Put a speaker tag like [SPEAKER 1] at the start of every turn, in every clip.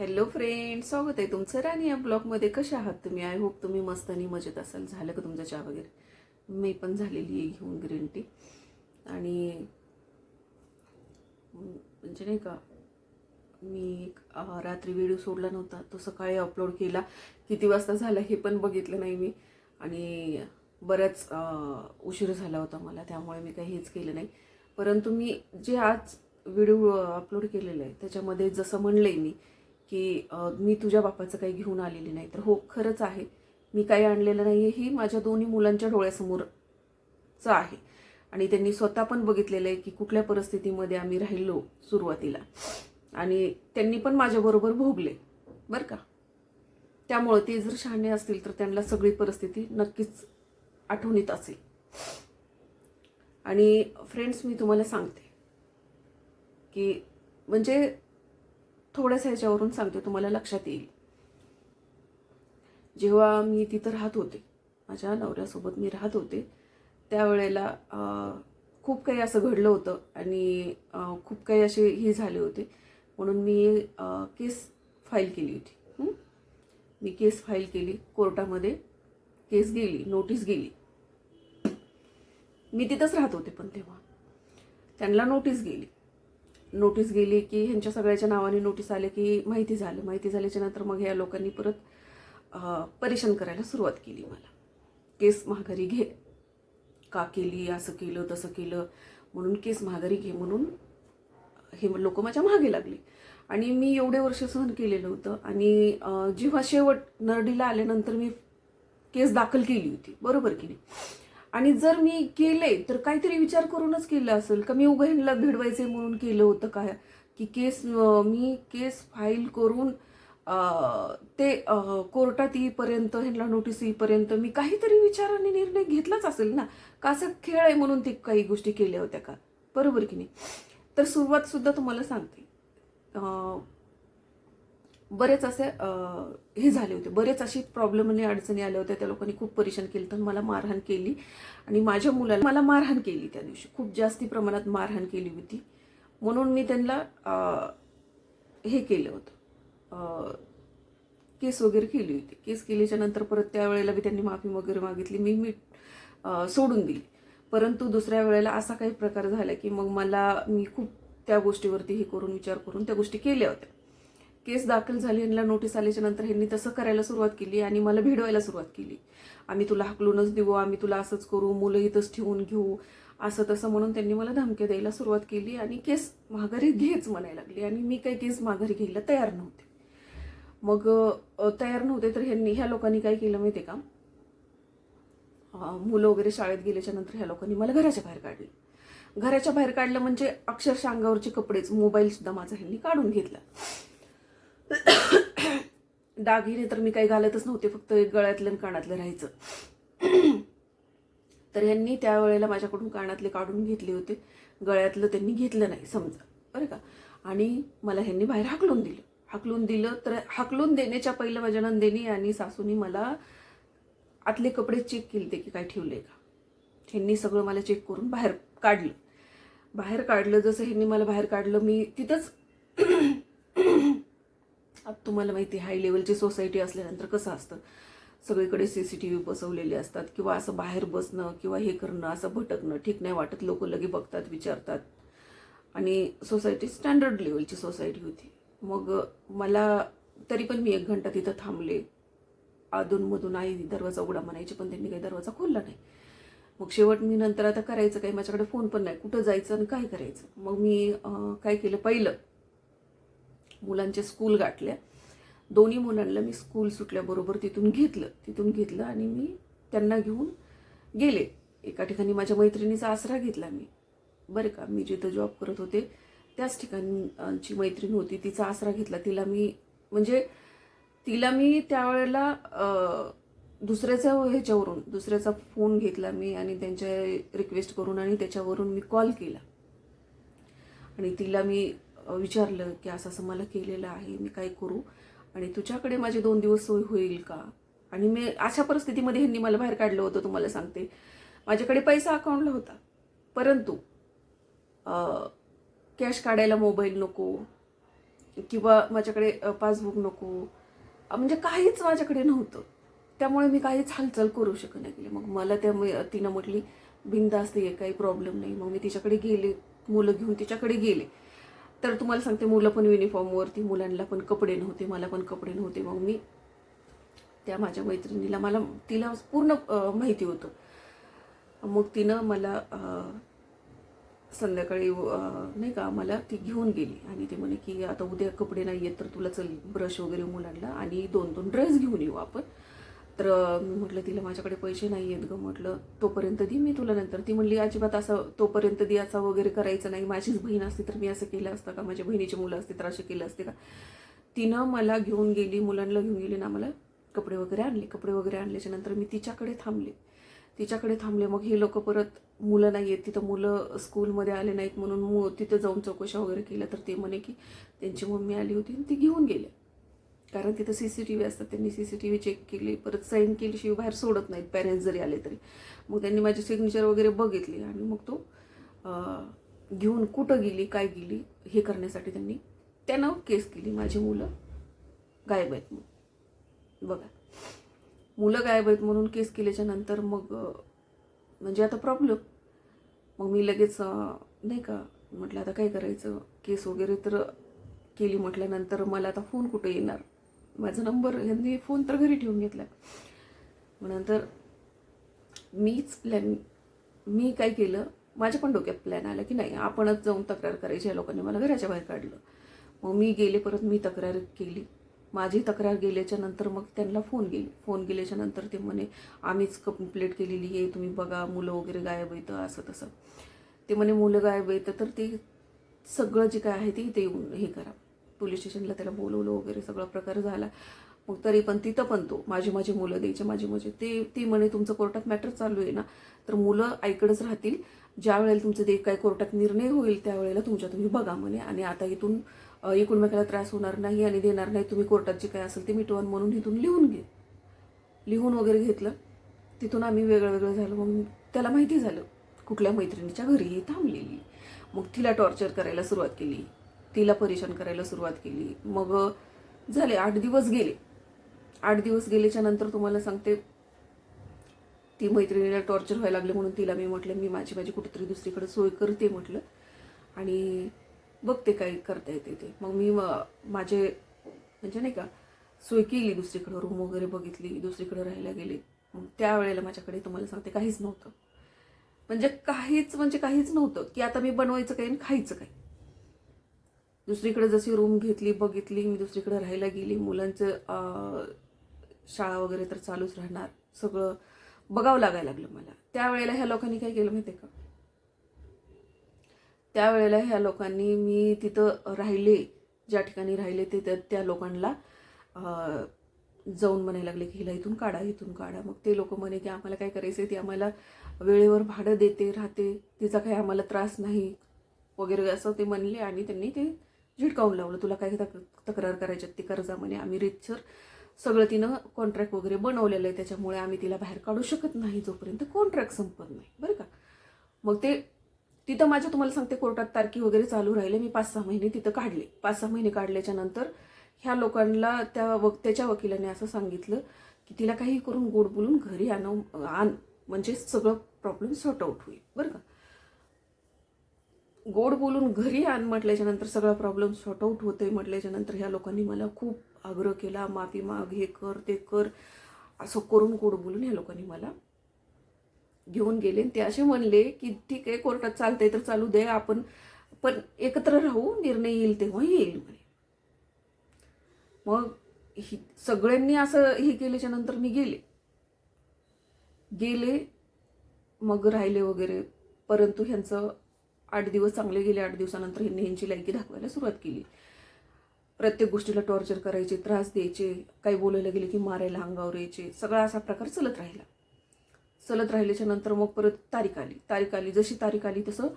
[SPEAKER 1] Hello friend स्वागत आहे तुमचं राणी या ब्लॉगमध्ये कसे आहात तुम्ही? आय होप तुम्ही मस्त आणि मजेत असाल. झालं का तुमचा चहा वगैरे? मी पण झालेली आहे घेऊन ग्रीन टी आणि म्हणजे नाही का मी एक रात्री व्हिडिओ सोडला नव्हता. तो सकाळी अपलोड केला. किती वाजता झाला हे पण बघितलं नाही मी. आणि बराच उशीर झाला होता मला. त्यामुळे मी काही हेच केलं नाही. परंतु मी जे आज व्हिडिओ अपलोड केलेलं आहे त्याच्यामध्ये जसं म्हणलंय मी की मी तुझ्या बापाचं काही घेऊन आलेली नाही. तर हो खरंच आहे. मी काही आणलेलं नाही आहे ही माझ्या दोन्ही मुलांच्या डोळ्यासमोरचं आहे. आणि त्यांनी स्वतः पण बघितलेलं आहे की कुठल्या परिस्थितीमध्ये आम्ही राहिलो सुरुवातीला. आणि त्यांनी पण माझ्याबरोबर भोगले. बरं का? त्यामुळं ते जर शहाणे असतील तर त्यांना सगळी परिस्थिती नक्कीच आठवणीत असेल. आणि फ्रेंड्स मी तुम्हाला सांगते की म्हणजे थोड्याच ह्याच्यावरून सांगते तुम्हाला लक्षात येईल. जेव्हा मी तिथं राहत होते माझ्या नवऱ्यासोबत मी राहत होते त्यावेळेला खूप काही असं घडलं होतं आणि खूप काही असे हे झाले होते. म्हणून मी केस फाईल केली होती. मी केस फाईल केली कोर्टामध्ये केस गेली नोटीस गेली. मी तिथंच राहत होते पण तेव्हा. त्यांना नोटीस गेली. नोटीस गेली की ह्यांच्या सगळ्याच्या नावाने नोटीस आले की माहिती झालं. माहिती झाल्याच्यानंतर मग या लोकांनी परत परेशान करायला सुरुवात केली मला. केस माघारी घे. का केली? असं केलं तसं केलं. म्हणून केस माघारी घे म्हणून हे लोक माझ्या मागे लागले. आणि मी एवढे वर्ष सहन केलेलं होतं. आणि जेव्हा शेवट नरडीला आल्यानंतर मी केस दाखल केली होती. बरोबर की नाही? आणि जर मी केले तर काहीतरी विचार करूनच केलं असेल. का मी उभं ह्यांना भिडवायचे म्हणून केलं होतं काय की केस मी केस फाईल करून ते कोर्टात येईपर्यंत ह्यांना नोटीस येईपर्यंत मी काहीतरी विचाराने निर्णय घेतलाच असेल ना? का असं खेळ आहे म्हणून ते काही गोष्टी केल्या होत्या का? बरोबर की नाही? तर सुरुवात सुद्धा तुम्हाला सांगते. बरेच असे हे झाले होते. बरेच अशी प्रॉब्लेम आणि अडचणी आल्या होत्या. त्या लोकांनी खूप परेशान केलं तर मला मारहाण केली. आणि माझ्या मुलाला मला मारहाण केली त्या दिवशी. खूप जास्ती प्रमाणात मारहाण केली होती. म्हणून मी त्यांना हे केलं होतं. केस वगैरे केली होती. केस केल्याच्यानंतर परत त्यावेळेला बी मी त्यांनी माफी वगैरे मागितली. मी मी सोडून दिली. परंतु दुसऱ्या वेळेला असा काही प्रकार झाला की मग मला मी खूप त्या गोष्टीवरती हे करून विचार करून त्या गोष्टी केल्या होत्या. केस दाखल झाली यांना नोटीस आल्याच्यानंतर ह्यांनी तसं करायला सुरुवात केली आणि मला भिडवायला सुरुवात केली. आम्ही तुला हाकलूनच देऊ आम्ही तुला असंच करू मुलं इथंच ठेवून घेऊ असं तसं म्हणून त्यांनी मला धमक्या द्यायला सुरुवात केली आणि केस माघारी घेच म्हणायला लागली आणि मी काही केस माघारी घ्यायला तयार नव्हते. मग तयार नव्हते तर ह्यांनी ह्या लोकांनी काय केलं माहिती आहे का मुलं वगैरे शाळेत गेल्याच्यानंतर ह्या लोकांनी मला घराच्या बाहेर काढलं. घराच्या बाहेर काढलं म्हणजे अक्षरशः अंगावरचे कपडेच मोबाईलसुद्धा माझा ह्यांनी काढून घेतला. दागिने तर मी काही घालतच नव्हते फक्त एक गळ्यातलं आणि कानातलं राहायचं. तर ह्यांनी त्यावेळेला माझ्याकडून कानातले काढून घेतले होते. गळ्यातलं त्यांनी घेतलं नाही समजा. बरं का? आणि मला ह्यांनी बाहेर हाकलून दिलं. हाकलून दिलं तर हाकलून देण्याच्या पहिलं माझ्या नंदेनी आणि सासूनी मला आतले कपडे चेक केले की काय ठेवले का? ह्यांनी सगळं मला चेक करून बाहेर काढलं. बाहेर काढलं जसं ह्यांनी मला बाहेर काढलं मी तिथंच तुम्हाला माहिती आहे हाय लेवलची सोसायटी असल्यानंतर कसं असतं? सगळीकडे सी सी टी व्ही बसवलेले असतात किंवा असं बाहेर बसणं किंवा हे करणं असं भटकणं ठीक नाही वाटत. लोक लगे बघतात विचारतात. आणि सोसायटी स्टँडर्ड लेवलची सोसायटी होती. मग मला तरी पण मी एक घंटा तिथं थांबले. अधूनमधून आई दरवाजा उघडा म्हणायची पण त्यांनी काही दरवाजा खोलला नाही. मग शेवट मी नंतर आता करायचं काही माझ्याकडे फोन पण नाही. कुठं जायचं आणि काय करायचं? मग मी काय केलं? पहिलं मुलांच्या स्कूल गाठल्या. दोन्ही मुलांना मी स्कूल सुटल्याबरोबर तिथून घेतलं. तिथून घेतलं आणि मी त्यांना घेऊन गेले. एका ठिकाणी माझ्या मैत्रिणीचा आसरा घेतला मी. बरं का मी जिथं जॉब करत होते त्याच ठिकाणची मैत्रीण होती. तिचा आसरा घेतला. तिला मी म्हणजे तिला मी त्यावेळेला दुसऱ्याच्या ह्याच्यावरून दुसऱ्याचा फोन घेतला मी आणि त्यांच्या रिक्वेस्ट करून आणि त्याच्यावरून मी कॉल केला. आणि तिला मी विचारलं की असं असं मला केलेलं आहे मी काय करू? आणि तुझ्याकडे माझे दोन दिवस सोय होईल का? आणि मी अशा परिस्थितीमध्ये ह्यांनी मला बाहेर काढलं होतं तुम्हाला सांगते. माझ्याकडे पैसा अकाउंटला होता. परंतु कॅश काढायला मोबाईल नको किंवा माझ्याकडे पासबुक नको म्हणजे काहीच माझ्याकडे नव्हतं. त्यामुळे मी काहीच हालचाल करू शकत नाही. गेले मग मला त्या तिनं म्हटली बिंदास्त आहे काही प्रॉब्लेम नाही. मग मी तिच्याकडे गेले मुलं घेऊन तिच्याकडे गेले. तर तुम्हाला सांगते मुलं पण युनिफॉर्मवरती मुलांना पण कपडे नव्हते मला पण कपडे नव्हते. मग मी त्या माझ्या मैत्रिणीला मला तिला पूर्ण माहिती होतं. मग तिनं मला संध्याकाळी नाही का मला ती घेऊन गेली. आणि ते म्हणे की आता उद्या कपडे नाही आहेत तर तुला चल ब्रश वगैरे मुलांना आणि दोन दोन ड्रेस घेऊन येऊ आपण. तर मी म्हटलं तिला माझ्याकडे पैसे नाही आहेत गं म्हटलं. तोपर्यंत दे मी तुला नंतर. ती म्हणली अजिबात असं तोपर्यंत दे असा वगैरे करायचं नाही. माझीच बहीण असती तर मी असं केलं असतं का? माझ्या बहिणीची मुलं असते तर असे केलं असते का? तिनं मला घेऊन गेली मुलांना घेऊन गेली ना मला कपडे वगैरे आणले. कपडे वगैरे आणल्याच्या नंतर मी तिच्याकडे थांबले. तिच्याकडे थांबले. मग हे लोक परत मुलं नाही आहेत. तिथं मुलं स्कूलमध्ये आले नाहीत म्हणून मु तिथं जाऊन चौकशा वगैरे केल्या. तर ते म्हणे की त्यांची मम्मी आली होती आणि ती घेऊन गेले कारण तिथं सी सी टी व्ही असतात त्यांनी C C T V check केली परत साईन केलीशिवाय बाहेर सोडत नाहीत पॅरेंट्स जरी आले तरी. मग त्यांनी माझी सिग्नेचर वगैरे बघितली आणि मग तो घेऊन कुठं गेली काय गेली हे करण्यासाठी त्यांनी त्यानं केस केली. माझी मुलं गायब आहेत मग बघा. मुलं गायब आहेत म्हणून केस केल्याच्यानंतर मग म्हणजे आता प्रॉब्लेम मग मी लगेच नाही का म्हटलं आता काय करायचं? केस वगैरे तर केली म्हटल्यानंतर मला आता फोन कुठे येणार? माझा नंबर यांनी फोन तर घरी ठेवून घेतला मग नंतर मीच प्लॅन मी काय केलं माझ्या पण डोक्यात प्लॅन आला की नाही आपणच जाऊन तक्रार करायची. या लोकांनी मला घराच्या बाहेर काढलं. मग मी गेले परत मी तक्रार केली. माझी तक्रार गेल्याच्यानंतर मग त्यांना फोन गेली फोन गेल्याच्यानंतर ते म्हणे आम्हीच कंप्लेट केलेली आहे तुम्ही बघा मुलं वगैरे गायब येतं असं तसं. ते म्हणे मुलं गायब येतं तर ते सगळं जे काय आहे ते इथे येऊन हे करा. पोलीस स्टेशनला त्याला बोलवलं वगैरे सगळा प्रकार झाला. मग तरी पण तिथं पण तो माझी माझी मुलं द्यायचे माझी माझे. ते ती म्हणे तुमचं कोर्टात मॅटर चालू आहे ना तर मुलं ऐकडच राहतील. ज्या वेळेला तुमचं ते काय कोर्टात निर्णय होईल त्यावेळेला तुमच्या तुम्ही बघा म्हणे. आणि आता इथून एकूणमेकाला त्रास होणार नाही आणि देणार नाही. तुम्ही कोर्टात जे काय असेल ते मिटवान म्हणून इथून लिहून घे. लिहून वगैरे घेतलं. तिथून आम्ही वेगळं वेगळं झालो. मग त्याला माहिती झालं कुठल्या मैत्रिणीच्या घरी थांबलेली. मग तिला टॉर्चर करायला सुरुवात केली. तिला परेशान करायला सुरुवात केली. मग झाले आठ दिवस गेले. आठ दिवस गेल्याच्यानंतर तुम्हाला सांगते ती मैत्रिणीला टॉर्चर व्हायला लागले म्हणून तिला मी म्हटलं मी माझी माझी कुठेतरी दुसरीकडे सोय करते म्हटलं. आणि बघते काय करता येते ते. मग मी म- माझे म्हणजे नाही का सोय केली दुसरीकडं रूम वगैरे बघितली दुसरीकडे राहायला गेले. मग त्यावेळेला माझ्याकडे तुम्हाला सांगते काहीच नव्हतं. म्हणजे काहीच म्हणजे काहीच नव्हतं. की आता मी बनवायचं काय आणि खायचं काय दुसरीकडे जशी रूम घेतली बघितली मी दुसरीकडे राहायला गेली मुलांचं शाळा वगैरे तर चालूच राहणार. सगळं बघावं लागायला लागलं मला. त्यावेळेला ह्या लोकांनी काय केलं माहिती आहे का? त्यावेळेला ह्या लोकांनी मी तिथं राहिले ज्या ठिकाणी राहिले ते त्या- त्या लोकांना जाऊन म्हणायला लागले की हिला इथून काढा इथून काढा. मग ते लोक म्हणे की आम्हाला काय करायचं ती आम्हाला वेळेवर भाडं देते राहते. तिचा काही आम्हाला त्रास नाही. वगैरे असं ते म्हणले आणि त्यांनी ते झिडकावून लावलं. तुला काय तक तक्रार करायच्यात ती कर्जा म्हणे. आम्ही रितसर सगळं तिनं कॉन्ट्रॅक्ट वगैरे बनवलेलं आहे. त्याच्यामुळे आम्ही तिला बाहेर काढू शकत नाही जोपर्यंत. कॉन्ट्रॅक्ट संपत नाही. बरं का? मग ते तिथं माझ्या तुम्हाला सांगते कोर्टात तारखी वगैरे चालू राहिले. मी पाच सहा महिने तिथं काढले. पाच सहा महिने काढल्याच्या नंतर ह्या लोकांना त्या वक त्याच्या वकिलाने असं सांगितलं की तिला काही करून गोड बोलून घरी आणव आण. म्हणजे सगळं प्रॉब्लेम सॉर्ट आउट होईल. बरं का? गोड बोलून घरी आण म्हटल्याच्या नंतर सगळा प्रॉब्लेम सॉर्ट आऊट होते म्हटल्याच्या नंतर ह्या लोकांनी मला खूप आग्रह केला माफी माग हे कर ते कर. असं करून गोड बोलून ह्या लोकांनी मला घेऊन गेले. आणि ते असे म्हणले की ठीक आहे कोर्टात चालतंय तर चालू दे आपण पण एकत्र राहू निर्णय येईल तेव्हा येईल. म्हणे मग ही सगळ्यांनी असं हे केल्याच्यानंतर मी गेले. गेले मग राहिले वगैरे. परंतु ह्यांचं आठ दिवस चांगले गेले आठ दिवसानंतर ह्यांनी ह्यांची लायकी दाखवायला सुरुवात केली. प्रत्येक गोष्टीला टॉर्चर करायचे त्रास द्यायचे काही बोलायला गेले की मारायला अंगावर यायचे सगळा असा प्रकार चलत राहिला. चलत राहिल्याच्या नंतर मग परत तारीख आली. तारीख आली जशी तारीख आली तसं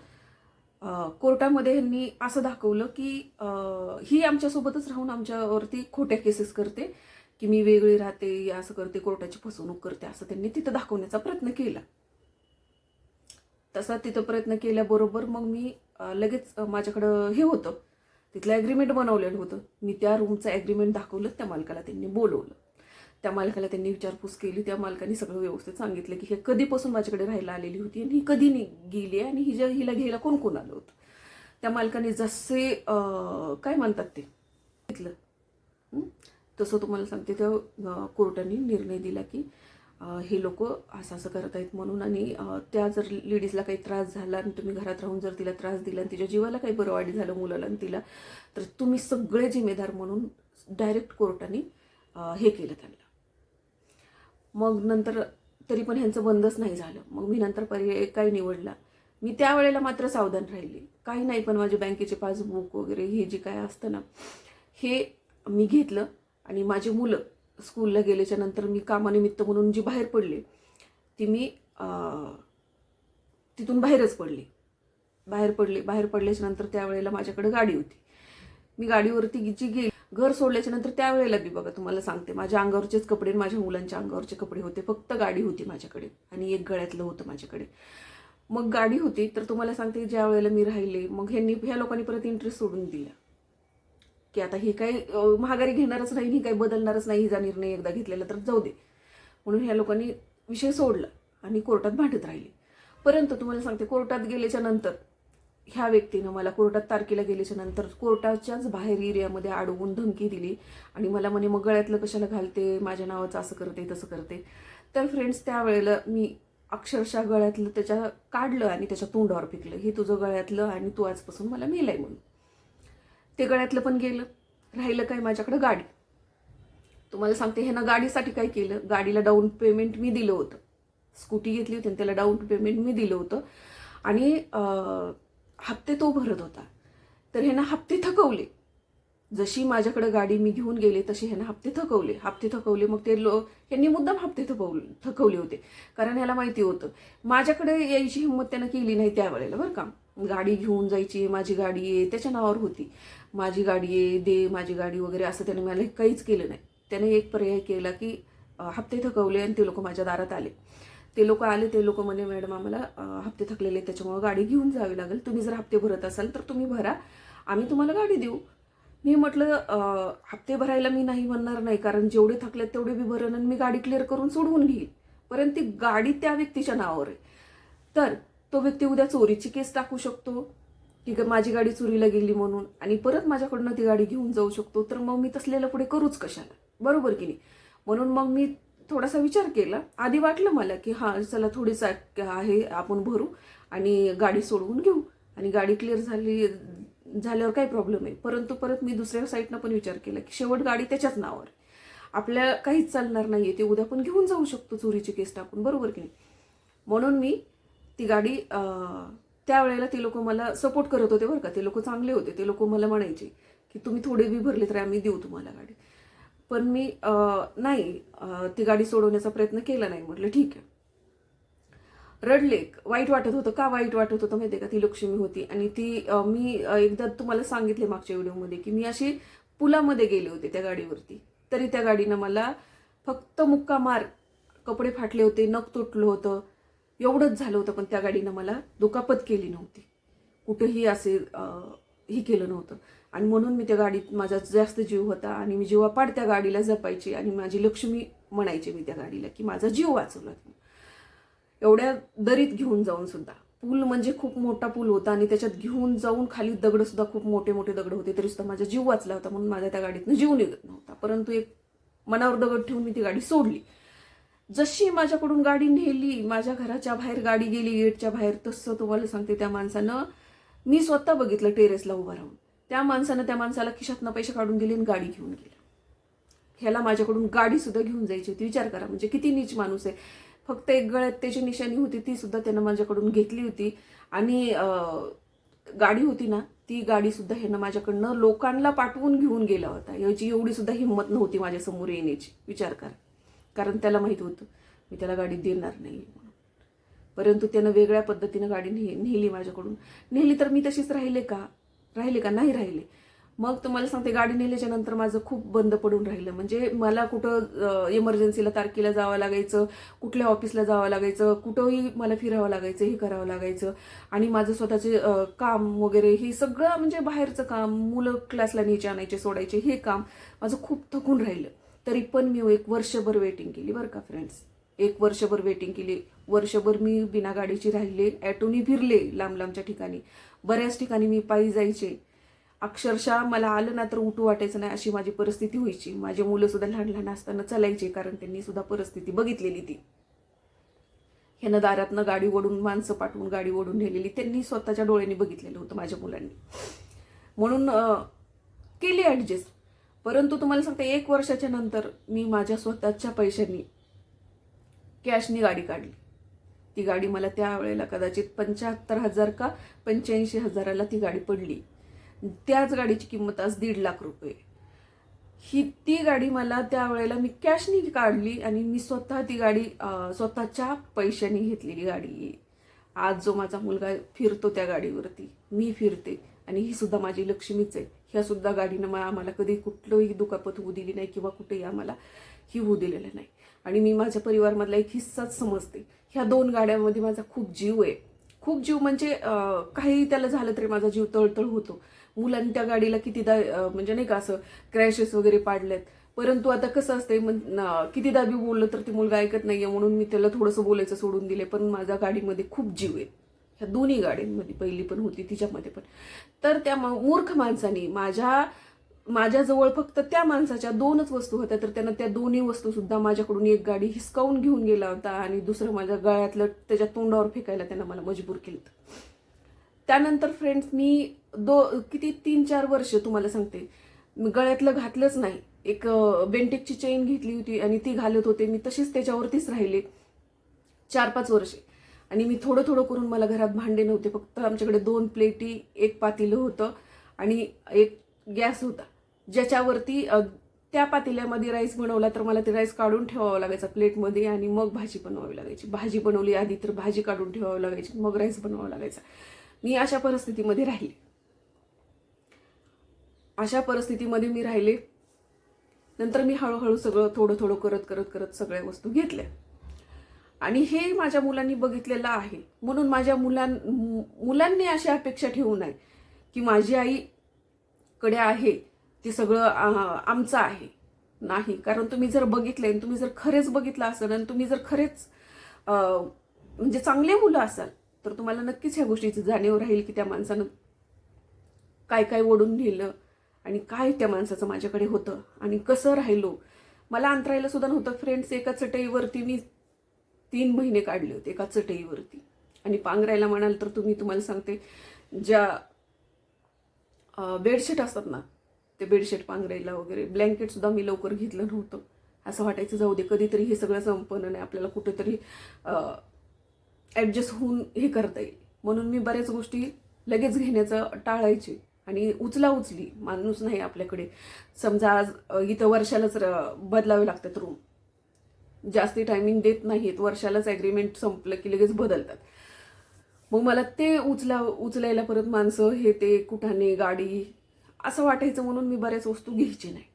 [SPEAKER 1] कोर्टामध्ये ह्यांनी असं दाखवलं की ही आमच्यासोबतच राहून आमच्यावरती खोट्या केसेस करते की मी वेगळी राहते असं करते कोर्टाची फसवणूक करते असं त्यांनी तिथं दाखवण्याचा प्रयत्न केला. तसा तिथं प्रयत्न केल्याबरोबर मग मी लगेच माझ्याकडं हे होतं. तिथलं ॲग्रीमेंट बनवलेलं होतं. मी त्या रूमचं ॲग्रीमेंट दाखवलं त्या मालकाला त्यांनी बोलवलं. त्या मालकाला त्यांनी विचारपूस केली. त्या मालकाने सगळं व्यवस्थित सांगितलं की हे कधीपासून माझ्याकडे राहायला आलेली होती आणि ही कधी नि गेली आहे आणि हिच्या हिला घ्यायला कोण कोण आलं होतं? त्या मालकाने जसे काय म्हणतात ते? घेतलं तसं तुम्हाला सांगते. त्या कोर्टाने निर्णय दिला की हे लोक असं असं करत आहेत म्हणून आणि त्या जर लेडीजला काही त्रास झाला आणि तुम्ही घरात राहून जर तिला त्रास दिला आणि तिच्या जीवाला काही बरं वाईट झालं मुलाला आणि तिला तर तुम्ही सगळे जिम्मेदार म्हणून डायरेक्ट कोर्टाने हे केलं त्यांना. मग नंतर तरी पण ह्यांचं बंदच नाही झालं. मग मी नंतर पर्याय काय निवडला. मी त्यावेळेला मात्र सावधान राहिली. काही नाही पण माझे बँकेचे पासबुक वगैरे हे जे काय असतं ना हे मी घेतलं आणि माझी मुलं स्कूलला गेल्याच्यानंतर मी कामानिमित्त म्हणून जी बाहेर पडले ती मी तिथून बाहेरच पडले. बाहेर पडले बाहेर पडल्याच्या नंतर त्यावेळेला माझ्याकडे गाडी होती. मी गाडीवरती जी गेली घर सोडल्याच्या नंतर त्यावेळेला बी बघा तुम्हाला सांगते माझ्या अंगावरचेच कपडे माझ्या मुलांच्या अंगावरचे कपडे होते फक्त गाडी होती माझ्याकडे आणि एक गळ्यातलं होतं माझ्याकडे. मग गाडी होती तर तुम्हाला सांगते ज्या वेळेला मी राहिले मग ह्यांनी ह्या लोकांनी परत इंटरेस्ट सोडून दिला. की आता हे काही महागारी घेणारच नाही ही काही बदलणारच नाही हिचा निर्णय एकदा घेतलेला तर जाऊ दे. म्हणून ह्या लोकांनी विषय सोडला आणि कोर्टात भांडत राहिले. परंतु तुम्हाला सांगते कोर्टात गेल्याच्यानंतर ह्या व्यक्तीनं मला कोर्टात तारखेला गेल्याच्यानंतर कोर्टाच्याच बाहेर एरियामध्ये अडवून धमकी दिली आणि मला म्हणे मग गळ्यातलं कशाला घालते? माझ्या नावाचं असं करते तसं करते. तर फ्रेंड्स त्यावेळेला मी अक्षरशः गळ्यातलं त्याच्या काढलं आणि त्याच्या तोंडावर पिकलं हे तुझं गळ्यातलं आणि तू आजपासून मला मेलाय म्हणून. ते गळ्यातलं पण गेलं. राहिलं काय माझ्याकडं? गाडी. तुम्हाला सांगते हे ना गाडीसाठी काय केलं? गाडीला डाऊन पेमेंट मी दिलं होतं. स्कूटी घेतली होती आणि त्याला डाऊन पेमेंट मी दिलं होतं. आणि हप्ते तो भरत होता. तर ह्यानं हप्ते थकवले. जशी माझ्याकडे गाडी मी घेऊन गेले तशी ह्यानं हप्ते थकवले. हप्ते थकवले मग ते लो यांनी मुद्दाम हप्ते थकवले थकवले होते. कारण ह्याला माहिती होतं माझ्याकडे यायची हिंमत त्यानं केली नाही त्यावेळेला बरं का. गाडी घेऊन जायची माझी गाडी आहे त्याच्या नावावर होती. माझी गाडी आहे दे माझी गाडी वगैरे असं त्याने मला काहीच केलं नाही. त्याने एक पर्याय केला की हप्ते थकवले आणि ते लोक माझ्या दारात आले. ते लोक आले ते लोक म्हणे मॅडम आम्हाला हप्ते थकलेले त्याच्यामुळे गाडी घेऊन जावी लागेल. तुम्ही जर हप्ते भरत असाल तर तुम्ही भरा. आम्ही तुम्हाला गाडी देऊ. मी म्हटलं हप्ते भरायला मी नाही म्हणणार नाही कारण जेवढे थकलेत तेवढे मी भरेन आणि मी गाडी क्लिअर करून सोडवून घेईन. परंतु ती गाडी त्या व्यक्तीच्या नावावर आहे. तर तो व्यक्ती उद्या चोरीची केस टाकू शकतो की माझी गाडी चोरीला गेली म्हणून आणि परत माझ्याकडनं ती गाडी घेऊन जाऊ शकतो तर मग मी तसलेलं पुढे करूच कशाला? बरोबर की नाही? म्हणून मग मी थोडासा विचार केला. आधी वाटलं मला की हां चला थोडीच आहे आपण भरू आणि गाडी सोडवून घेऊ. आणि गाडी क्लिअर झाली झाल्यावर काही प्रॉब्लेम आहे परंतु परत मी दुसऱ्या साईडनं पण विचार केला की शेवट गाडी त्याच्याच नावावर आपल्या काहीच चालणार नाही आहे ते उद्या पण घेऊन जाऊ शकतो चोरीची केस टाकून. बरोबर की नाही? म्हणून मी ती गाडी त्यावेळेला ते लोक मला सपोर्ट करत होते बरं का. ते लोक चांगले होते. ते लोक मला म्हणायचे की तुम्ही थोडे बी भरले तर आम्ही देऊ तुम्हाला गाडी. पण मी नाही ती गाडी सोडवण्याचा प्रयत्न केला नाही. म्हटलं ठीक आहे. रडले वाईट वाटत होतं. का वाईट वाटत होतं माहिती का? ती लक्ष्मी होती. आणि ती मी एकदा तुम्हाला सांगितले मागच्या व्हिडिओमध्ये की मी अशी पुलामध्ये गेले होते त्या गाडीवरती. तरी त्या गाडीनं मला फक्त मुक्का मार कपडे फाटले होते नख तुटलं होतं. एवढंच झालं होतं पण त्या गाडीनं मला दुखापत केली नव्हती. कुठंही असे हे ही केलं नव्हतं. आणि म्हणून मी त्या गाडीत माझा जास्त जीव होता आणि मी जीवापाड त्या गाडीला जपायची आणि माझी लक्ष्मी म्हणायची मी त्या गाडीला की माझा जीव वाचवला एवढ्या दरीत घेऊन जाऊन सुद्धा. पूल म्हणजे खूप मोठा पूल होता आणि त्याच्यात घेऊन जाऊन खाली दगड सुद्धा खूप मोठे मोठे दगड होते तरी सुद्धा माझा जीव वाचला होता म्हणून माझ्या त्या गाडीतनं जीव निघत नव्हता. परंतु एक मनावर दगड ठेवून मी ती गाडी सोडली. जशी माझ्याकडून गाडी नेली माझ्या घराच्या बाहेर गाडी गेली गेटच्या बाहेर तसं तुम्हाला सांगते त्या माणसानं मी स्वतः बघितलं टेरेसला उभं राहून. त्या माणसानं त्या माणसाला खिशातनं पैसे काढून दिले आणि गाडी घेऊन गेला. ह्याला माझ्याकडून गाडीसुद्धा घेऊन जायची होती. विचार करा म्हणजे किती नीच माणूस आहे. फक्त एक गळ्यात त्याची निशाणी होती ती सुद्धा त्यानं माझ्याकडून घेतली होती. आणि गाडी होती ना ती गाडीसुद्धा ह्यानं माझ्याकडनं लोकांना पाठवून घेऊन गेला होता. याची एवढीसुद्धा हिंमत नव्हती माझ्यासमोर येण्याची. विचार करा. कारण त्याला माहीत होतं मी त्याला गाडी देणार नाही परंतु त्यानं वेगळ्या पद्धतीनं गाडी ने नेली माझ्याकडून. नेली तर मी तशीच राहिले का? राहिले का? नाही राहिले. मग तुम्हाला सांगते गाडी नेल्याच्या नंतर माझं खूप बंद पडून राहिलं. म्हणजे मला कुठं इमर्जन्सीला तारखेला जावं लागायचं कुठल्या ऑफिसला जावं लागायचं कुठंही मला फिरावं लागायचं हे करावं लागायचं. आणि माझं स्वतःचे काम वगैरे हे सगळं म्हणजे बाहेरचं काम मुलं क्लासला न्यायचे आणायचे सोडायचे हे काम माझं खूप थकून राहिलं. तरी पण मी एक वर्षभर वेटिंग केली बरं का फ्रेंड्स एक वर्षभर वेटिंग केली. वर्षभर मी बिना गाडीची राहिले ॲटोनी फिरले लांब लांबच्या ठिकाणी. बऱ्याच ठिकाणी मी पायी जायचे. अक्षरशः मला आलं ना तर उठू वाटायचं नाही अशी माझी परिस्थिती व्हायची. माझे मुलंसुद्धा लहान लहान असताना चालायचे कारण त्यांनी सुद्धा परिस्थिती बघितलेली ती. ह्यानं दारातनं गाडी ओढून माणसं पाठवून गाडी ओढून नेलेली. त्यांनी स्वतःच्या डोळ्यांनी बघितलेलं होतं माझ्या मुलांनी. म्हणून केली ॲडजस्ट परंतु तुम्हाला सांगते एक वर्षाच्या नंतर मी माझ्या स्वतःच्या पैशांनी कॅशनी गाडी काढली. ती गाडी मला त्यावेळेला कदाचित पंच्याहत्तर हजार का पंच्याऐंशी हजाराला ती गाडी पडली. त्याच गाडीची किंमत आज दीड लाख रुपये. ही ती गाडी मला त्यावेळेला मी कॅशनी काढली आणि मी स्वतः ती गाडी स्वतःच्या पैशाने घेतलेली गाडी. आज जो माझा मुलगा फिरतो त्या गाडीवरती मी फिरते. आणि ही सुद्धा माझी लक्ष्मीच आहे. ह्या सुद्धा गाडीनं मला आम्हाला कधी कुठलंही दुखापत होऊ दिली नाही किंवा कुठेही आम्हाला ही होऊ दिलेलं नाही. आणि मी माझ्या परिवारमधला एक हिस्साच समजते. ह्या दोन गाड्यांमध्ये माझा खूप जीव आहे. खूप जीव म्हणजे काही त्याला झालं तरी माझा जीव तळतळ होतो. मुलांनी त्या गाडीला कितीदा म्हणजे नाही का असं क्रॅशेस वगैरे पाडलेत. परंतु आता कसं असतंय मग कितीदा बी बोललं तर ते मुलगा ऐकत नाहीये म्हणून मी त्याला थोडंसं बोलायचं सोडून दिले पण माझ्या गाडीमध्ये खूप जीव आहे. ह्या दोन्ही गाड्यांमध्ये पहिली पण होती तिच्यामध्ये पण. तर त्या मूर्ख माणसाने माझ्या माझ्याजवळ फक्त त्या माणसाच्या दोनच वस्तू होत्या तर त्यानं त्या दोन्ही वस्तूसुद्धा माझ्याकडून एक गाडी हिसकावून घेऊन गेला होता आणि दुसरं माझ्या गळ्यातलं त्याच्या तोंडावर फेकायला त्यानं मला मजबूर केलं त्यानंतर फ्रेंड्स मी दो किती तीन चार वर्ष तुम्हाला सांगते मी गळ्यातलं घातलंच नाही. एक बेंटेकची चेन घेतली होती आणि ती घालत होते. मी तशीच त्याच्यावरतीच राहिले. चार पाच वर्षे. आणि मी थोडं थोडं करून मला घरात भांडे नव्हते फक्त आमच्याकडे दोन प्लेटी एक पातेलं होतं आणि एक गॅस होता. ज्याच्यावरती त्या पातेल्यामध्ये राईस बनवला तर मला ते राईस काढून ठेवावं लागायचा प्लेटमध्ये आणि मग भाजी बनवावी लागायची. भाजी बनवली आधी तर भाजी काढून ठेवावी लागायची मग राईस बनवावा लागायचा. मी अशा परिस्थितीमध्ये राहिली. अशा परिस्थितीमध्ये मी राहिले. नंतर मी हळूहळू सगळं थोडं थोडं करत करत करत सगळ्या वस्तू घेतल्या. आणि हे माझ्या मुलांनी बघितलेलं आहे. म्हणून माझ्या मुलां मुलांनी अशी अपेक्षा ठेवू नये की माझी आई कडे आहे ते सगळं आमचं आहे. नाही. कारण तुम्ही जर बघितले आणि तुम्ही जर खरेच बघितलं असेल आणि तुम्ही जर खरेच म्हणजे चांगले मुलं असाल तर तुम्हाला नक्कीच ह्या गोष्टीची जाणीव राहील की त्या माणसानं काय काय ओढून नेलं आणि काय त्या माणसाचं माझ्याकडे होतं आणि कसं राहिलो. मला अंतरायला सुद्धा नव्हतं. फ्रेंड्स एका चटईवरती मी तीन महिने काढले होते एका चटईवरती. आणि पांघरायला म्हणाल तर तुम्ही तुम्हाला सांगते ज्या बेडशीट असतात ना ते बेडशीट पांघरायला वगैरे ब्लँकेटसुद्धा मी लवकर घेतलं नव्हतं. असं वाटायचं जाऊ दे कधीतरी हे सगळं संपन्न नाही आपल्याला कुठेतरी ॲडजस्ट होऊन हे करता येईल. म्हणून मी बऱ्याच गोष्टी लगेच घेण्याचं टाळायचे. आणि उचला उचली माणूस नाही आपल्याकडे. समजा आज इथं वर्षालाच र- बदलावे लागतात रूम जास्ती टायमिंग देत नाहीत. वर्षालाच ॲग्रीमेंट संपलं की लगेच बदलतात. मग मला ते उचला उचलायला परत माणसं हे ते कुठाने गाडी असं वाटायचं म्हणून मी बऱ्याच वस्तू घ्यायची नाही.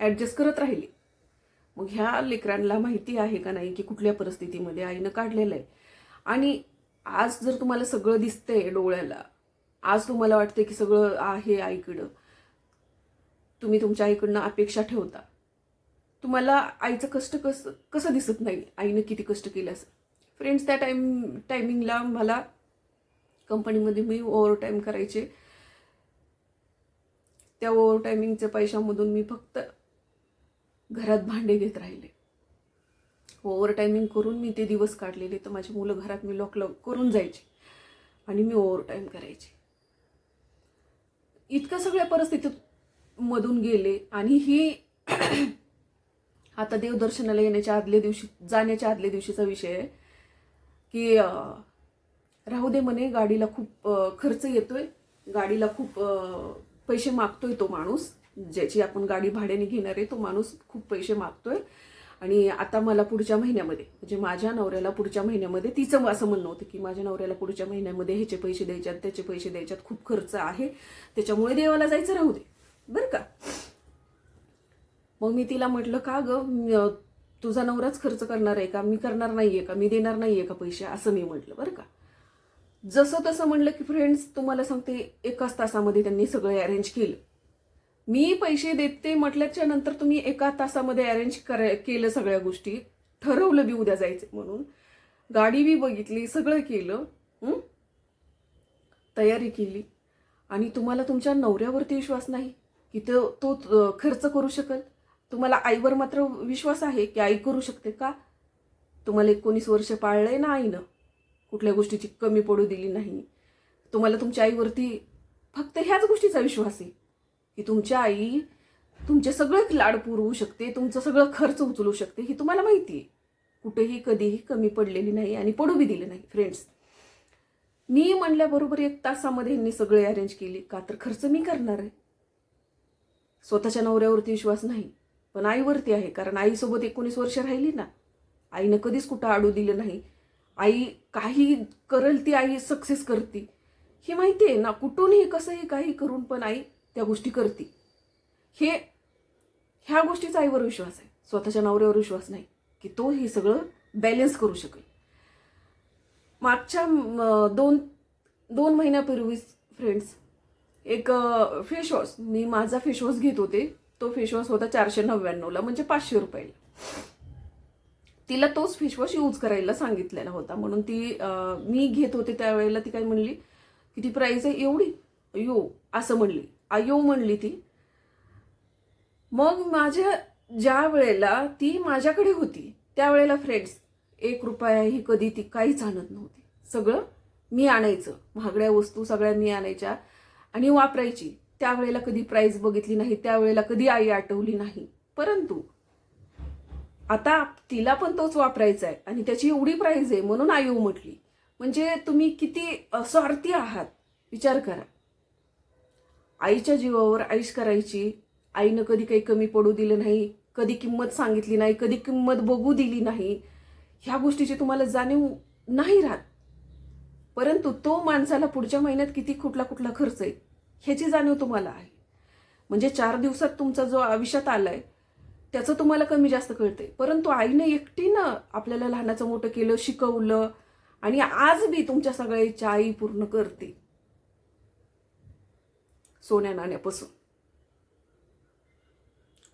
[SPEAKER 1] ॲडजस्ट करत राहिली. मग ह्या लेकरांना माहिती आहे का नाही की कुठल्या परिस्थितीमध्ये आईनं काढलेलं आहे? आणि आज जर तुम्हाला सगळं दिसतंय डोळ्याला आज तुम्हाला वाटतं की सगळं आहे आईकडं तुम्ही तुमच्या आईकडनं अपेक्षा ठेवता. तुम्हाला आईचं कष्ट कसं कसं दिसत नाही? आईनं किती कष्ट केलं असं? फ्रेंड्स त्या टाईम टायमिंगला मला कंपनीमध्ये मी ओव्हर टाईम करायचे. त्या ओव्हर टायमिंगच्या पैशामधून मी फक्त घरात भांडे घेत राहिले. ओव्हर टायमिंग करून मी ते दिवस काढलेले. तर माझी मुलं घरात मी लॉक लॉक करून जायचे. आणि मी ओव्हर टाईम करायचे. इतक्या सगळ्या परिस्थितीत मधून गेले. आणि ही आता देवदर्शनाला येण्याच्या आदल्या दिवशी जाण्याच्या आदल्या दिवशीचा विषय आहे की राहू दे म्हणे गाडीला खूप खर्च येतोय. गाडीला खूप पैसे मागतोय तो माणूस. ज्याची आपण गाडी भाड्याने घेणार आहे तो माणूस खूप पैसे मागतोय. आणि आता मला पुढच्या महिन्यामध्ये म्हणजे माझ्या नवऱ्याला पुढच्या महिन्यामध्ये तिचं असं म्हणणं होतं की माझ्या नवऱ्याला पुढच्या महिन्यामध्ये ह्याचे पैसे द्यायच्यात त्याचे पैसे द्यायच्यात खूप खर्च आहे. त्याच्यामुळे देवाला जायचं राहू दे. बरं का? मग मी तिला म्हटलं का ग? तुझा नवराच खर्च करणार आहे का? मी करणार नाहीये का? मी देणार नाहीये का पैसे? असं मी म्हटलं बरं का? जसं तसं म्हणलं की फ्रेंड्स तुम्हाला सांगते एकाच तासामध्ये त्यांनी सगळं अरेंज केलं. मी पैसे देते म्हटल्याच्या नंतर तुम्ही एका तासामध्ये अरेंज करा केलं सगळ्या गोष्टी. ठरवलं बी उद्या जायचं म्हणून. गाडी बी बघितली सगळं केलं तयारी केली. आणि तुम्हाला तुमच्या नवऱ्यावरती विश्वास नाही की तो तो खर्च करू शकल? तुम्हाला आईवर मात्र विश्वास आहे की आई करू शकते का? तुम्हाला एकोणीस वर्ष पाळलंय ना आईनं. कुठल्या गोष्टीची कमी पडू दिली नाही. तुम्हाला तुमच्या आईवरती फक्त ह्याच गोष्टीचा विश्वास आहे की तुमच्या आई तुमचे सगळं लाड पुरवू शकते तुमचं सगळं खर्च उचलू शकते ही तुम्हाला माहिती आहे. कुठेही कधीही कमी पडलेली नाही आणि पडू बी दिले नाही फ्रेंड्स मी म्हणल्याबरोबर एक तासामध्ये यांनी सगळे अरेंज केली. का तर खर्च मी करणार आहे. स्वतःच्या नवऱ्यावरती विश्वास नाही. पण आईवरती आहे कारण आईसोबत एकोणीस वर्ष राहिली ना. आईनं कधीच कुठं आडू दिलं नाही. आई काही करल ती आई सक्सेस करते. हे माहिती आहे ना कुठूनही कसंही काही करून पण आई त्या गोष्टी करते. हे ह्या गोष्टीचा आईवर विश्वास आहे. स्वतःच्या नवऱ्यावर विश्वास नाही की तो हे सगळं बॅलेन्स करू शकेल. मागच्या दोन दोन महिन्यापूर्वीच फ्रेंड्स एक फेशवॉश मी माझा फेशवॉश घेत होते. तो फेस वॉश होता चारशे नव्याण्णवला म्हणजे पाचशे रुपयाला. तिला तोच फिशवॉश यूज करायला सांगितलेला होता. म्हणून ती मी घेत होते त्यावेळेला ती काय म्हणली की ती प्राईस आहे एवढी? यो असं म्हणली. आयो म्हणली ती. मग माझ्या ज्या वेळेला ती माझ्याकडे होती त्यावेळेला फ्रेंड्स एक रुपया ही कधी ती काहीच आणत नव्हती. सगळं मी आणायचं. महागड्या वस्तू सगळ्या मी आणायच्या आणि वापरायची. त्यावेळेला कधी प्राईज बघितली नाही त्यावेळेला कधी आई आठवली नाही. परंतु आता तिला पण तोच वापरायचा आहे आणि त्याची एवढी प्राईज आहे म्हणून आई म्हटली. म्हणजे तुम्ही किती स्वार्थी आहात. विचार करा. आईच्या जीवावर आईश करायची. आईनं कधी काही कमी पडू दिलं नाही कधी किंमत सांगितली नाही कधी किंमत बघू दिली नाही. ह्या गोष्टीची तुम्हाला जाणीव नाही राहत. परंतु तो माणसाला पुढच्या महिन्यात किती कुठला कुठला खर्च आहे. ह्याची जाणीव तुम्हाला आहे. म्हणजे चार दिवसात तुमचा जो आयुष्यात आलाय त्याचं तुम्हाला कमी जास्त कळते परंतु आईनं एकटीनं आपल्याला लहानाचं मोठं केलं शिकवलं आणि आज बी तुमच्या सगळ्याची आई पूर्ण करते. सोन्या नाण्यापासून.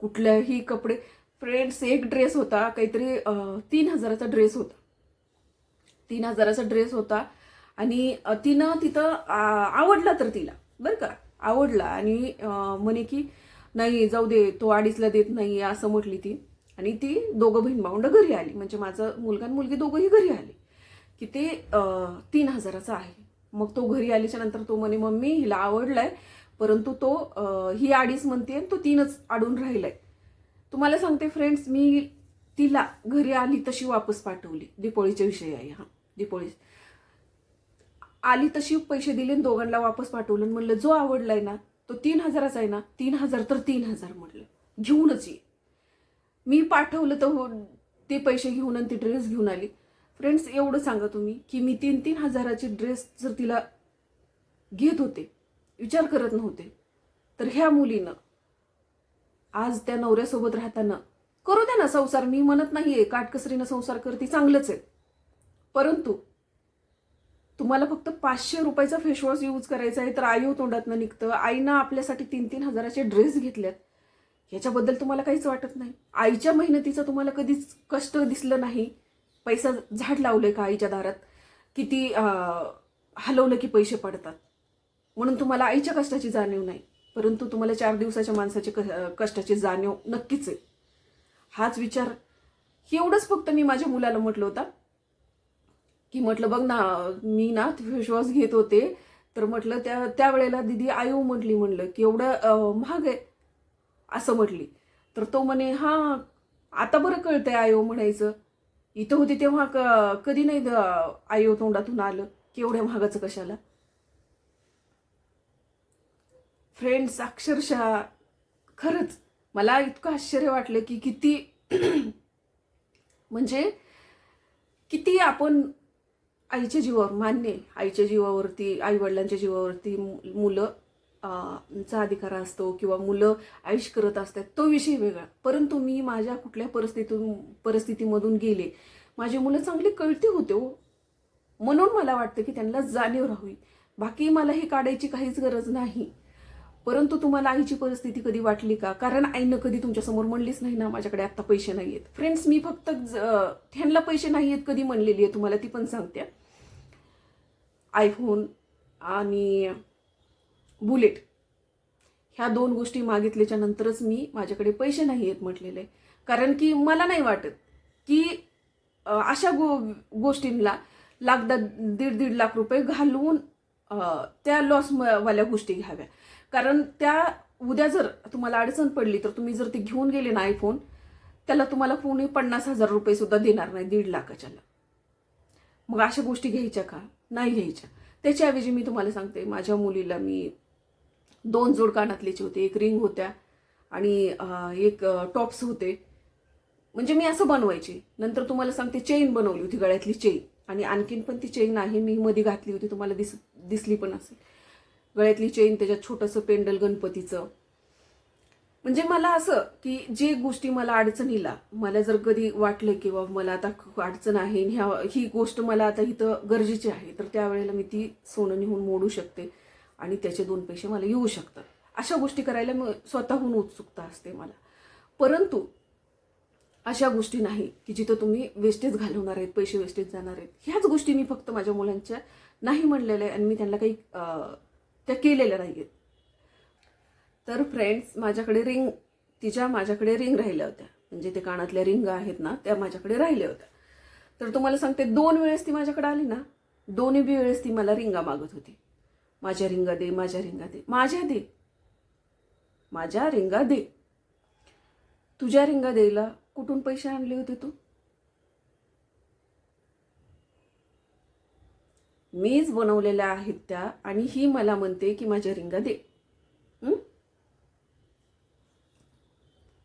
[SPEAKER 1] कुठल्याही कपडे फ्रेंड्स एक ड्रेस होता काहीतरी तीन हजाराचा ड्रेस होता. तीन हजाराचा ड्रेस होता आणि तिनं तिथं आवडला तर तिला. बरं का? आवडला आणि म्हणे की नाही जाऊ दे तो अडीचला देत नाही असं म्हटली ती. आणि ती दोघं बहीण भाऊंड घरी आली. म्हणजे माझं मुलगा आणि मुलगी दोघंही घरी आले. की ते तीन हजाराचा आहे. मग तो घरी आल्याच्यानंतर तो म्हणे मम्मी हिला आवडलाय परंतु तो ही अडीच म्हणते आणि तो तीनच अडून राहिलाय. तुम्हाला सांगते फ्रेंड्स मी तिला घरी आली तशी वापस पाठवली. दीपोळीच्या विषयी आहे हा. दीपोळी आली तशी पैसे दिले दोघांना वापस पाठवलं. म्हणलं जो आवडलाय ना तो तीन हजाराचा आहे ना तीन हजार तर तीन हजार म्हटलं घेऊनच ये. मी पाठवलं तर हो ते पैसे घेऊन आणि ती ड्रेस घेऊन आली. फ्रेंड्स एवढं सांगा तुम्ही की मी तीन तीन हजाराची ड्रेस जर तिला घेत होते विचार करत नव्हते तर ह्या मुलीनं आज त्या नवऱ्यासोबत राहताना करू द्या ना संसार मी म्हणत नाहीये काटकसरीनं संसार करते चांगलंच आहे. परंतु तुम्हाला फक्त पाचशे रुपयाचा फेसवॉश यूज करायचा आहे तर आयु तोंडातनं निघतं. आईनं आपल्यासाठी तीन तीन हजाराचे ड्रेस घेतलेत. याच्याबद्दल तुम्हाला काहीच वाटत नाही. आईच्या मेहनतीचं तुम्हाला कधीच कष्ट दिसलं नाही. पैसा झाड लावलंय का आईच्या दारात? किती हलवलं की पैसे पडतात. म्हणून तुम्हाला आईच्या कष्टाची जाणीव नाही. परंतु तुम्हाला चार दिवसाच्या माणसाची क- कष्टाची जाणीव नक्कीच आहे. हाच विचार एवढंच फक्त मी माझ्या मुलाला म्हटलं होतं. की म्हटलं बघ ना मी ना फेशवॉश घेत होते. तर म्हटलं त्या त्यावेळेला दिदी आयो म्हटली म्हणलं की एवढं महाग आहे. असं म्हटली. तर तो म्हणे हां आता बरं कळतंय आयो म्हणायचं. इथं होती तेव्हा क- कधी नाही द- आयो तोंडातून आलं. की एवढ्या महागाचं कशाला? फ्रेंड्स अक्षरशः खरंच मला इतकं आश्चर्य वाटलं की किती म्हणजे किती आपण आईच्या जीवावर मान्य आईच्या जीवावरती आई वडिलांच्या जीवावरती मु- मुलं चा अधिकार असतो किंवा मुलं आयुष करत असतात तो विषय वेगळा. परंतु मी माझ्या कुठल्या परिस्थितीतून परिस्थितीमधून गेले. माझी मुलं चांगली कळती होते हो. म्हणून मला वाटतं की त्यांना जाणीव राहावी. बाकी मला हे काढायची काहीच गरज नाही. परंतु तुम्हाला आईची परिस्थिती कधी वाटली का? कारण आईनं कधी तुमच्यासमोर म्हणलीच नाही ना माझ्याकडे आत्ता पैसे नाही आहेत फ्रेंड्स मी फक्त ज- ह्यांना पैसे नाही आहेत कधी म्हणलेली आहे तुम्हाला ती पण सांगते. आयफोन आणि बुलेट ह्या दोन गोष्टी मागितल्याच्या नंतरच मी माझ्याकडे पैसे नाही आहेत म्हटलेले. कारण की मला नाही वाटत की अशा गो गोष्टींना लागदा दीड दीड लाख रुपये घालवून त्या लॉस वाल्या गोष्टी घ्याव्या. कारण त्या उद्या जर तुम्हाला अडचण पडली तर तुम्ही जर ते घेऊन गेले ना आयफोन त्याला तुम्हाला कोणी पन्नास हजार रुपये सुद्धा देणार नाही दीड लाखाच्याला. मग अशा गोष्टी घ्यायच्या का? नाही घ्यायच्या. त्याच्याऐवजी मी तुम्हाला सांगते माझ्या मुलीला मी दोन जोड कानातल्याचे होते एक रिंग होत्या आणि एक टॉप्स होते. म्हणजे मी असं बनवायचे. नंतर तुम्हाला सांगते चेन बनवली होती गळ्यातली चेन. आणि आणखीन पण ती चेन आहे मी मध्ये घातली होती तुम्हाला दिस दिसली पण असेल. गळ्यातली चेन त्याच्यात छोटंसं पेंडल गणपतीचं. म्हणजे मला असं की जे गोष्टी मला अडचणीला मला जर कधी वाटलं की बाबा मला आता अडचण आहे आणि ह्या ही गोष्ट मला आता इथं गरजेची आहे तर त्यावेळेला मी ती सोनं नेहून मोडू शकते आणि त्याचे दोन पैसे मला येऊ शकतात. अशा गोष्टी करायला मग स्वतःहून उत्सुकता असते मला. परंतु अशा गोष्टी नाही की जिथं तुम्ही वेस्टेज घालवणार आहेत पैसे वेस्टेज जाणार आहेत. ह्याच गोष्टी मी फक्त माझ्या मुलांच्या नाही म्हणलेल्या आहे आणि मी त्यांना काही त्या केलेल्या नाही आहेत तर फ्रेंड्स माझ्याकडे रिंग तिच्या माझ्याकडे रिंग राहिल्या होत्या. म्हणजे ते कानातल्या रिंग आहेत ना त्या माझ्याकडे राहिल्या होत्या. तर तुम्हाला सांगते दोन वेळेस ती माझ्याकडे आली ना दोन्ही बी वेळेस ती मला रिंगा मागत होती. माझ्या रिंगा दे माझ्या रिंगा दे माझ्या दे. माझ्या रिंगा दे. तुझ्या रिंगा द्यायला कुठून पैसे आणले होते तू? मीच बनवलेल्या आहेत त्या आणि ही मला म्हणते की माझ्या रिंगा दे.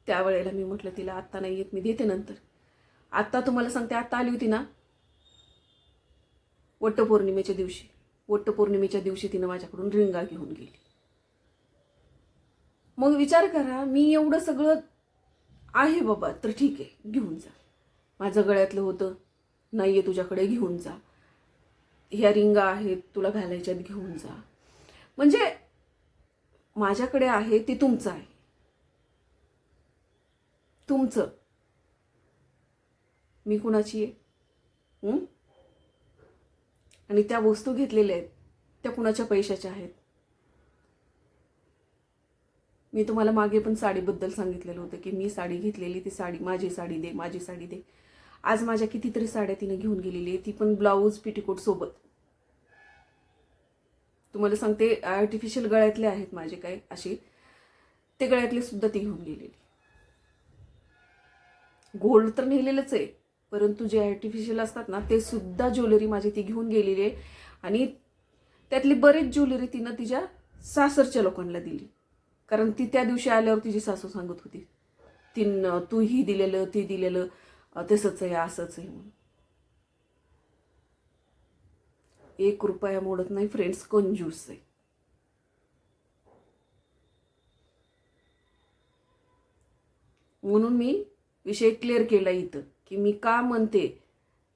[SPEAKER 1] त्यावेळेला मी म्हटलं तिला आत्ता नाही येत मी देते नंतर. आत्ता तुम्हाला सांगते आत्ता आली होती ना वटपौर्णिमेच्या दिवशी. वटपौर्णिमेच्या दिवशी तिनं माझ्याकडून रिंगा घेऊन गेली. मग विचार करा मी एवढं सगळं आहे बाबा तर ठीक आहे घेऊन जा. माझं गळ्यातलं होतं नाही आहे तुझ्याकडे घेऊन जा. ह्या रिंगा आहेत तुला घालायच्यात घेऊन जा. म्हणजे माझ्याकडे आहे ते तुमचं आहे. तुमचं. मी कुणाची आहे? आणि त्या वस्तू घेतलेल्या आहेत त्या कुणाच्या पैशाच्या आहेत? मी तुम्हाला मागे पण साडीबद्दल सांगितलेलं होतं की मी साडी घेतलेली ती साडी माझी साडी दे माझी साडी दे. आज माझ्या कितीतरी साड्या तिने घेऊन गेलेली आहे ती पण ब्लाऊज पिटिकोट सोबत. तुम्हाला सांगते आर्टिफिशियल गळ्यातले आहेत माझे काय असे ते गळ्यातले सुद्धा ती घेऊन गेलेली. गोल्ड तर नेलेलंच आहे. परंतु जे आर्टिफिशियल असतात ना ते सुद्धा ज्वेलरी माझी ती घेऊन गेलेली आहे. आणि त्यातली बरेच ज्वेलरी तिनं तिच्या सासरच्या लोकांना दिली. कारण ती त्या दिवशी आल्यावर तिची सासू सांगत होती. तीन तू ही दिलेलं ती दिलेलं तसंच आहे असंच आहे म्हणून. एक रुपया मोडत नाही फ्रेंड्स कंजूस आहे? म्हणून मी विषय क्लिअर केला इथं की मी का म्हणते?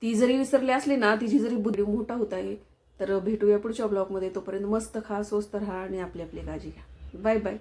[SPEAKER 1] ती जरी विसरली असली ना तिची जरी बुद्धी मोठा होत आहे तर भेटूया पुढच्या ब्लॉगमध्ये तोपर्यंत मस्त खा स्वस्त राहा आणि आपली आपली काळजी घ्या. Bye bye